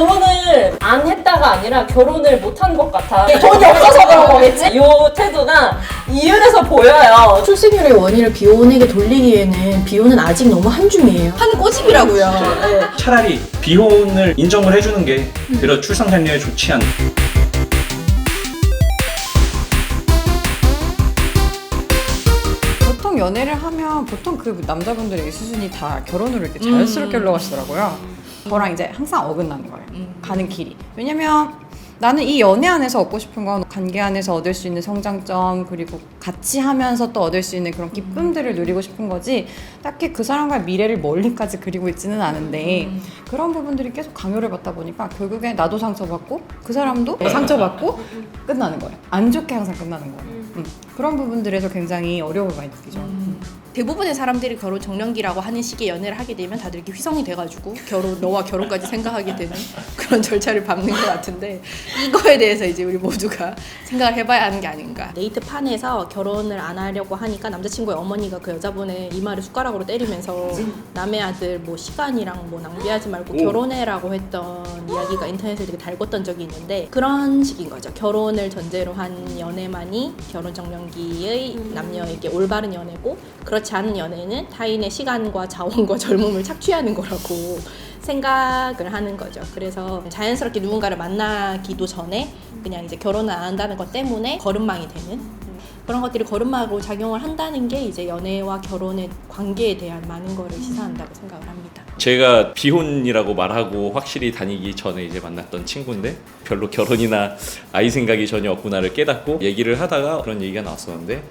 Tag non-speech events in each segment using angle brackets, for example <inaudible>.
결혼을 안 했다가 아니라 결혼을 못한 것 같아. 돈이 없어서 그런 거겠지? 이 태도가 이윤에서 보여요. 출생률의 원인을 비혼에게 돌리기에는 비혼은 아직 너무 한줌이에요. 한 꼬집이라고요. 네. 차라리 비혼을 인정을 해주는 게 오히려 출산장려에 좋지 않나. 보통 연애를 하면 보통 그 남자분들의 수준이 다 결혼으로 이렇게 자연스럽게 올라가시더라고요. 저랑 이제 항상 어긋나는 거예요. 가는 길이. 왜냐면 나는 이 연애 안에서 얻고 싶은 건 관계 안에서 얻을 수 있는 성장점 그리고 같이 하면서 또 얻을 수 있는 그런 기쁨들을 누리고 싶은 거지 딱히 그 사람과의 미래를 멀리까지 그리고 있지는 않은데 그런 부분들이 계속 강요를 받다 보니까 결국에 나도 상처받고 그 사람도 상처받고 끝나는 거예요. 안 좋게 항상 끝나는 거예요. 음. 그런 부분들에서 굉장히 어려움을 많이 느끼죠. 음. 대부분의 사람들이 결혼 정년기라고 하는 시기에 연애를 하게 되면 다들 이렇게 휘성이 돼가지고 결혼 너와 결혼까지 생각하게 되는 <laughs> 그런 절차를 밟는 것 같은데 이거에 대해서 이제 우리 모두가 생각을 해봐야 하는 게 아닌가. 데이트 판에서 결혼을 안 하려고 하니까 남자친구의 어머니가 그 여자분의 이마를 숟가락으로 때리면서 남의 아들 뭐 시간이랑 뭐 낭비하지 말고 결혼해라고 했던 이야기가 인터넷에 되게 달궜던 적이 있는데 그런 식인 거죠. 결혼을 전제로 한 연애만이 결혼 정년기의 남녀에게 올바른 연애고 그 렇지 않은 연애는 타인의 시간과 자원과 젊음을 착취하는 거라고 생각을 하는 거죠. 그래서 자연스럽게 누군가를 만나기도 전에 그냥 이제 결혼을 안 한다는 것 때문에 거름망이 되는 그런 것들이 거름망으로 작용을 한다는 게 이제 연애와 결혼의 관계에 대한 많은 거를 시사한다고 생각을 합니다. 제가 비혼이라고 말하고 확실히 다니기 전에 이제 만났던 친구인데 별로 결혼이나 아이 생각이 전혀 없구나를 깨닫고 얘기를 하다가 그런 얘기가 나왔었는데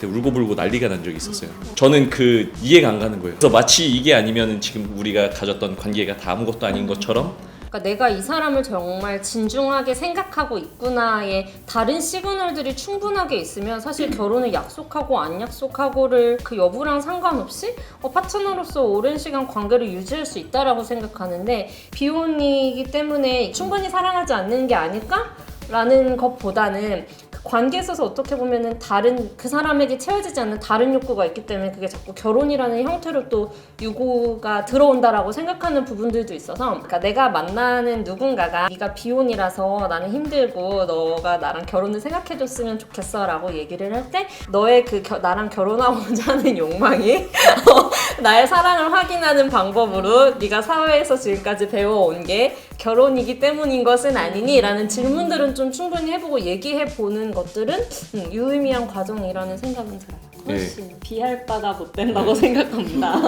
그때 울고불고 난리가 난 적이 있었어요. 저는 그 이해가 안 가는 거예요. 그래서 마치 이게 아니면 지금 우리가 가졌던 관계가 다 아무것도 아닌 것처럼 그러니까 내가 이 사람을 정말 진중하게 생각하고 있구나의 다른 시그널들이 충분하게 있으면 사실 결혼을 약속하고 안 약속하고를 그 여부랑 상관없이 어, 파트너로서 오랜 시간 관계를 유지할 수 있다라고 생각하는데 비혼이기 때문에 충분히 사랑하지 않는 게 아닐까? 라는 것보다는 그 관계에 있어서 어떻게 보면은 다른 그 사람에게 채워지지 않는 다른 욕구가 있기 때문에 그게 자꾸 결혼이라는 형태로 또 요구가 들어온다라고 생각하는 부분들도 있어서 그러니까 내가 만나는 누군가가 네가 비혼이라서 나는 힘들고 너가 나랑 결혼을 생각해줬으면 좋겠어라고 얘기를 할 때 너의 그 겨- 나랑 결혼하고자 하는 욕망이 어, <laughs> 나의 사랑을 확인하는 방법으로 네가 사회에서 지금까지 배워온 게 결혼이기 때문인 것은 아니니 라는 질문들은 좀 충분히 해보고 얘기해 보는 것들은 음, 유의미한 과정이라는 생각은 들어요. 네. 훨씬 비할 바가 못 된다고 생각합니다.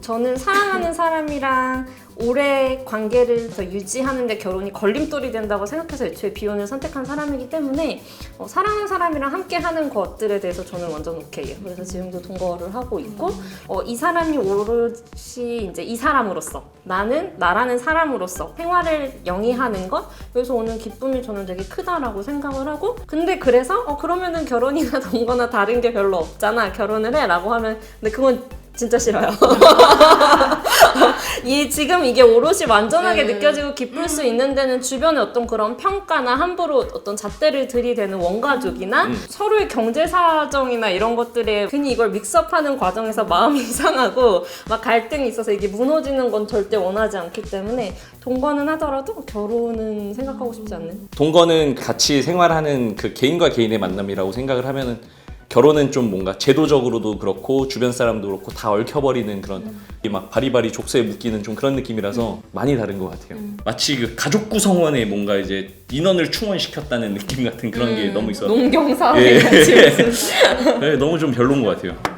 저는 사랑하는 사람이랑 오래 관계를 더 유지하는데 결혼이 걸림돌이 된다고 생각해서 애초에 비혼을 선택한 사람이기 때문에 어, 사랑하는 사람이랑 함께 하는 것들에 대해서 저는 완전 오케이예요. 그래서 지금도 동거를 하고 있고 어, 이 사람이 오롯이 이제 이 사람으로서 나는 나라는 사람으로서 생활을 영위하는 것 여기서 오는 기쁨이 저는 되게 크다라고 생각을 하고 근데 그래서 어 그러면은 결혼이나 <laughs> 동거나 다른 게 별로 없잖아 결혼을 해라고 하면 근데 그건 진짜 싫어요. <laughs> 이 지금 이게 오롯이 완전하게 네. 느껴지고 기쁠 수 있는 데는 주변의 어떤 그런 평가나 함부로 어떤 잣대를 들이대는 원가족이나 음. 서로의 경제 사정이나 이런 것들에 괜히 이걸 믹스업하는 과정에서 마음이 <laughs> 상하고 막 갈등이 있어서 이게 무너지는 건 절대 원하지 않기 때문에 동거는 하더라도 결혼은 생각하고 싶지 않는. 동거는 같이 생활하는 그 개인과 개인의 만남이라고 생각을 하면은 결혼은 좀 뭔가 제도적으로도 그렇고 주변 사람도 그렇고 다 얽혀버리는 그런 이막 바리바리 족쇄에 묶이는 좀 그런 느낌이라서 많이 다른 것 같아요. 마치 그 가족 구성원에 뭔가 이제 인원을 충원시켰다는 느낌 같은 그런 게 너무 있어. 농경사회 예. 같이 무슨 <laughs> 네, 너무 좀 별론 것 같아요.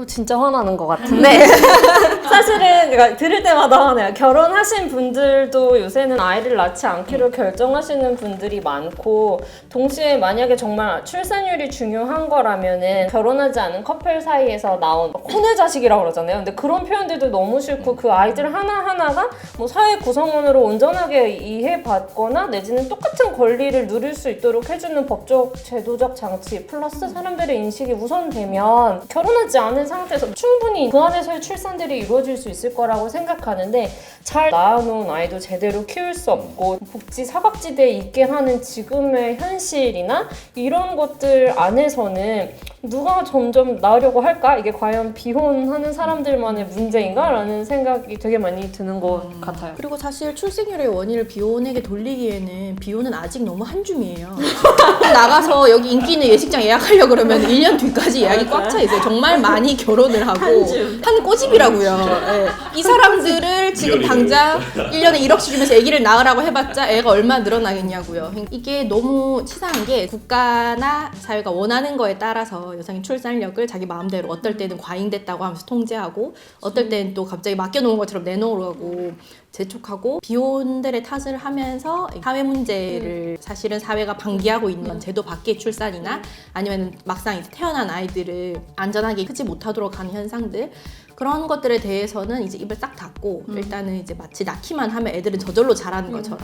어, 진짜 화나는 것 같은데 <laughs> 사실은 그러니까 들을 때마다 화나요. 결혼하신 분들도 요새는 아이를 낳지 않기로 결정하시는 분들이 많고 동시에 만약에 정말 출산율이 중요한 거라면은 결혼하지 않은 커플 사이에서 나온 혼외 자식이라고 그러잖아요. 근데 그런 표현들도 너무 싫고 그 아이들 하나 하나가 뭐 사회 구성원으로 온전하게 이해받거나 내지는 똑같은 권리를 누릴 수 있도록 해주는 법적 제도적 장치 플러스 사람들의 인식이 우선되면 결혼하지 않은 상태에서 충분히 그 안에서의 출산들이 이루어질 수 있을 거라고 생각하는데 잘 낳아놓은 아이도 제대로 키울 수 없고 복지 사각지대에 있게 하는 지금의 현실이나 이런 것들 안에서는 누가 점점 낳으려고 할까? 이게 과연 비혼하는 사람들만의 문제인가? 라는 생각이 되게 많이 드는 것 같아요. 그리고 사실 출생률의 원인을 비혼에게 돌리기에는 비혼은 아직 너무 한 줌이에요. <laughs> 나가서 여기 인기 있는 예식장 예약하려고 그러면 1년 뒤까지 예약이 꽉 차 있어요. 정말 많이 결혼을 하고 한 꼬집이라고요. 예. 이 사람들을 지금 당장 1년에 1억씩 주면서 아기를 낳으라고 해봤자 애가 얼마 늘어나겠냐고요. 이게 너무 치사한 게 국가나 사회가 원하는 거에 따라서 여성의 출산력을 자기 마음대로 어떨 때는 과잉됐다고 하면서 통제하고 어떨 때는 또 갑자기 맡겨놓은 것처럼 내놓으라고 재촉하고 비혼들의 탓을 하면서 사회 문제를 사실은 사회가 방기하고 있는 제도 밖의 출산이나 아니면 막상 태어난 아이들을 안전하게 크지 못하 도록 하는 현상들. 그런 것들에 대해서는 이제 입을 딱 닫고 일단은 이제 마치 낳기만 하면 애들은 저절로 자라는 것처럼.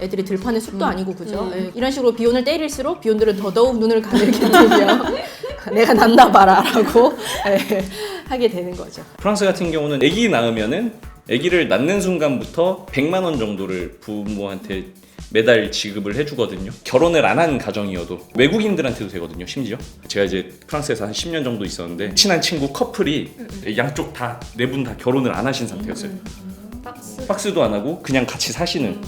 애들이 들판의 숲도 아니고 그죠? 예, 이런 식으로 비혼을 때릴수록 비혼들은 더더욱 눈을 가늘게 <laughs> 뜨며 <laughs> 내가 낳나 봐라라고 예, 하게 되는 거죠. 프랑스 같은 경우는 아기 낳으면은 아기를 낳는 순간부터 100만 원 정도를 부모한테 매달 지급을 해주거든요. 결혼을 안 한 가정이어도 외국인들한테도 되거든요. 심지어 제가 이제 프랑스에서 한 10년 정도 있었는데 친한 친구 커플이 양쪽 다 네 분 다 결혼을 안 하신 상태였어요. 박스도 안 하고 그냥 같이 사시는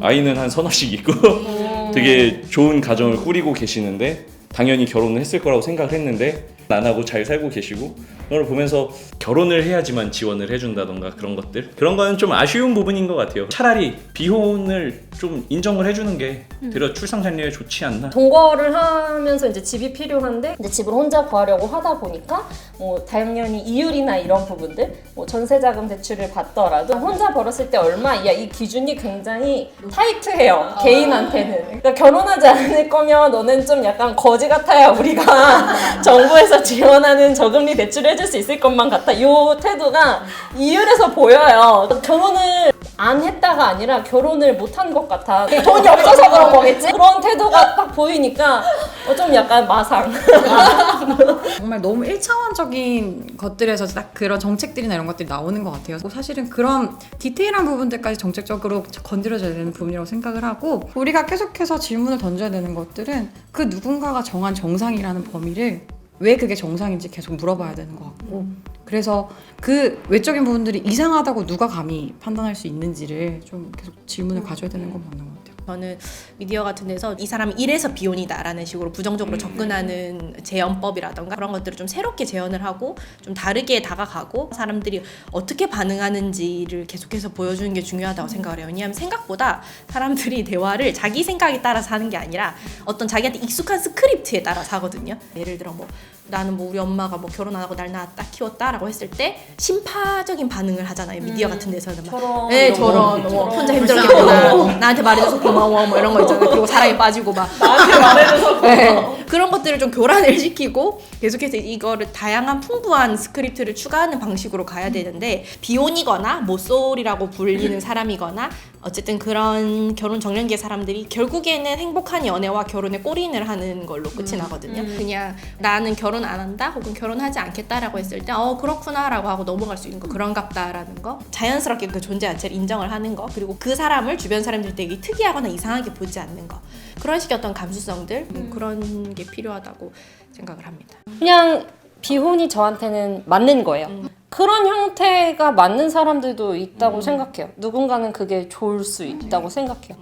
아이는 한 서너씩 있고 <laughs> 되게 좋은 가정을 꾸리고 계시는데 당연히 결혼을 했을 거라고 생각을 했는데 안 하고 잘 살고 계시고 그걸 보면서 결혼을 해야지만 지원을 해준다던가 그런 것들. 그런 거는 좀 아쉬운 부분인 것 같아요. 차라리 비혼을 좀 인정을 해주는 게 되려 출산 잔리에 좋지 않나. 동거를 하면서 이제 집이 필요한데 이제 집을 혼자 구하려고 하다 보니까 뭐 당연히 이율이나 이런 부분들 뭐 전세자금 대출을 받더라도 혼자 벌었을 때 얼마야 이 기준이 굉장히 타이트해요 개인한테는. 그러니까 결혼하지 않을 거면 너는 좀 약간 거지 같아야 우리가. <laughs> 정부에서 <laughs> 지원하는 저금리 대출을 해줄 수 있을 것만 같아 이 태도가 이율에서 보여요 결혼을 안 했다가 아니라 결혼을 못 한 것 같아. 돈이 없어서 그런 거겠지? 그런 태도가 딱 보이니까 어, 좀 약간 마상. <laughs> 정말 너무 1차원적인 것들에서 딱 그런 정책들이나 이런 것들이 나오는 것 같아요. 뭐 사실은 그런 디테일한 부분들까지 정책적으로 건드려져야 되는 부분이라고 생각을 하고 우리가 계속해서 질문을 던져야 되는 것들은 그 누군가가 정한 정상이라는 범위를 왜 그게 정상인지 계속 물어봐야 되는 것 같고. 그래서 그 외적인 부분들이 이상하다고 누가 감히 판단할 수 있는지를 좀 계속 질문을 가져야 되는 건 맞는 것 같아요. 저는 미디어 같은 데서 이 사람이 이래서 비혼이다라는 식으로 부정적으로 접근하는 재연법이라던가 그런 것들을 좀 새롭게 재현을 하고 좀 다르게 다가가고 사람들이 어떻게 반응하는지를 계속해서 보여주는 게 중요하다고 생각을 해요. 왜냐하면 생각보다 사람들이 대화를 자기 생각에 따라서 하는 게 아니라 어떤 자기한테 익숙한 스크립트에 따라서 하거든요. 예를 들어 뭐 나는 뭐 우리 엄마가 뭐 결혼 안 하고 날 낳았다 키웠다라고 했을 때 심파적인 반응을 하잖아요. 미디어 같은 데서는 막 저런 네, 저런 거, 뭐 혼자 힘들었겠구나. 나한테 말해줘서 고마워. 뭐 이런 거 있잖아요. 그리고 사랑에 빠지고 막 나한테 말해줘서 <laughs> 네, 그런 것들을 좀 교란을 <laughs> 시키고 계속해서 이거를 다양한 풍부한 스크립트를 추가하는 방식으로 가야 되는데 비혼이거나 모쏠이라고 불리는 <laughs> 사람이거나 어쨌든 그런 결혼 정년기의 사람들이 결국에는 행복한 연애와 결혼에 꼬린을 하는 걸로 끝이 나거든요. 그냥 나는 결혼 안 한다 혹은 결혼하지 않겠다라고 했을 때 어 그렇구나라고 하고 넘어갈 수 있는 거 그런갑다라는 거 자연스럽게 그 존재 자체를 인정을 하는 거 그리고 그 사람을 주변 사람들이 되게 특이하거나 이상하게 보지 않는 거 그런 식의 어떤 감수성들 뭐 그런 게 필요하다고 생각을 합니다. 그냥 비혼이 저한테는 맞는 거예요. 그런 형태가 맞는 사람들도 있다고 생각해요. 누군가는 그게 좋을 수 있다고 생각해요.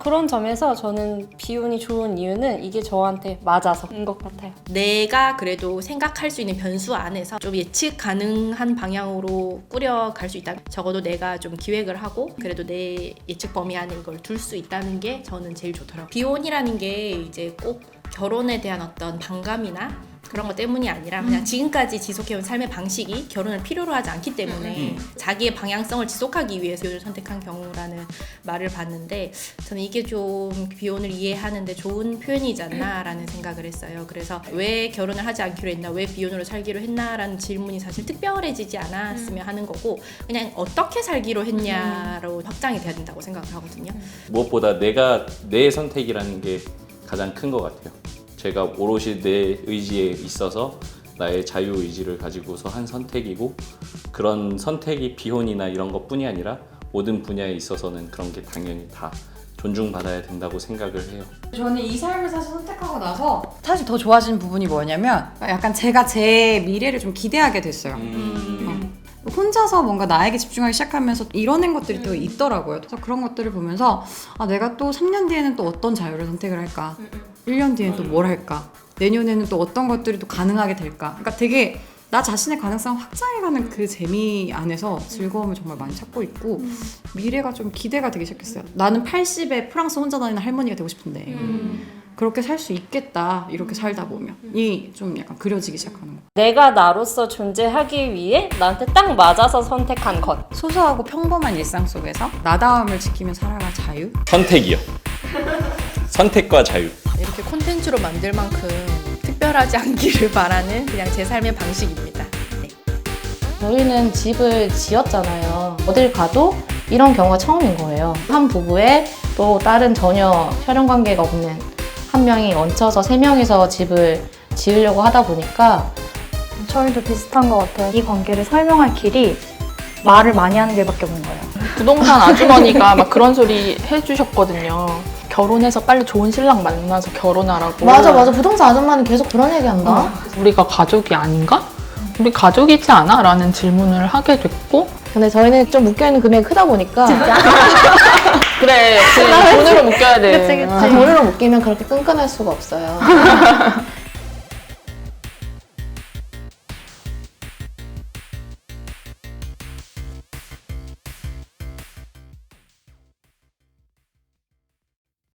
그런 점에서 저는 비혼이 좋은 이유는 이게 저한테 맞아서인 것 같아요. 내가 그래도 생각할 수 있는 변수 안에서 좀 예측 가능한 방향으로 꾸려갈 수 있다. 적어도 내가 좀 기획을 하고 그래도 내 예측 범위 안에 이걸 둘 수 있다는 게 저는 제일 좋더라고요. 비혼이라는 게 이제 꼭 결혼에 대한 어떤 반감이나 그런 것 때문이 아니라 그냥 지금까지 지속해온 삶의 방식이 결혼을 필요로 하지 않기 때문에 자기의 방향성을 지속하기 위해서 비혼을 선택한 경우라는 말을 봤는데 저는 이게 좀 비혼을 이해하는데 좋은 표현이지 않나라는 생각을 했어요. 그래서 왜 결혼을 하지 않기로 했나, 왜 비혼으로 살기로 했나라는 질문이 사실 특별해지지 않았으면 하는 거고 그냥 어떻게 살기로 했냐로 확장이 돼야 된다고 생각을 하거든요. 무엇보다 내가 내 선택이라는 게 가장 큰 것 같아요. 제가 오롯이 내 의지에 있어서 나의 자유 의지를 가지고서 한 선택이고 그런 선택이 비혼이나 이런 것뿐이 아니라 모든 분야에 있어서는 그런 게 당연히 다 존중받아야 된다고 생각을 해요. 저는 이 삶을 사실 선택하고 나서 사실 더 좋아진 부분이 뭐냐면 약간 제가 제 미래를 좀 기대하게 됐어요. 음. 혼자서 뭔가 나에게 집중하기 시작하면서 이뤄낸 것들이 또 있더라고요. 그래서 그런 것들을 보면서 아, 내가 또 3년 뒤에는 또 어떤 자유를 선택을 할까? 1년 뒤에는 또 뭘 할까? 내년에는 또 어떤 것들이 또 가능하게 될까? 그러니까 되게 나 자신의 가능성을 확장해가는 그 재미 안에서 즐거움을 정말 많이 찾고 있고 미래가 좀 기대가 되기 시작했어요. 나는 80에 프랑스 혼자 다니는 할머니가 되고 싶은데 그렇게 살 수 있겠다 이렇게 살다 보면 이 좀 약간 그려지기 시작하는 거. 내가 나로서 존재하기 위해 나한테 딱 맞아서 선택한 것. 소소하고 평범한 일상 속에서 나다움을 지키며 살아갈 자유? 선택이요. 선택과 자유. 이렇게 콘텐츠로 만들 만큼 특별하지 않기를 바라는 그냥 제 삶의 방식입니다. 네. 저희는 집을 지었잖아요. 어딜 가도 이런 경우가 처음인 거예요. 한 부부에 또 다른 전혀 혈연 관계가 없는 한 명이 얹혀서 세 명이서 집을 지으려고 하다 보니까 저희도 비슷한 것 같아요. 이 관계를 설명할 길이 말을 많이 하는 길밖에 없는 거예요. 부동산 아주머니가 막 그런 소리 해주셨거든요. 결혼해서 빨리 좋은 신랑 만나서 결혼하라고. 맞아 맞아 부동산 아줌마는 계속 그런 얘기한다. 우리가 가족이 아닌가? 우리 가족이지 않아? 라는 질문을 하게 됐고 근데 저희는 좀 묶여있는 금액이 크다 보니까 <laughs> 그래 역시 돈으로 묶여야 돼. 아, 돈으로 묶이면 그렇게 끈끈할 수가 없어요. <laughs>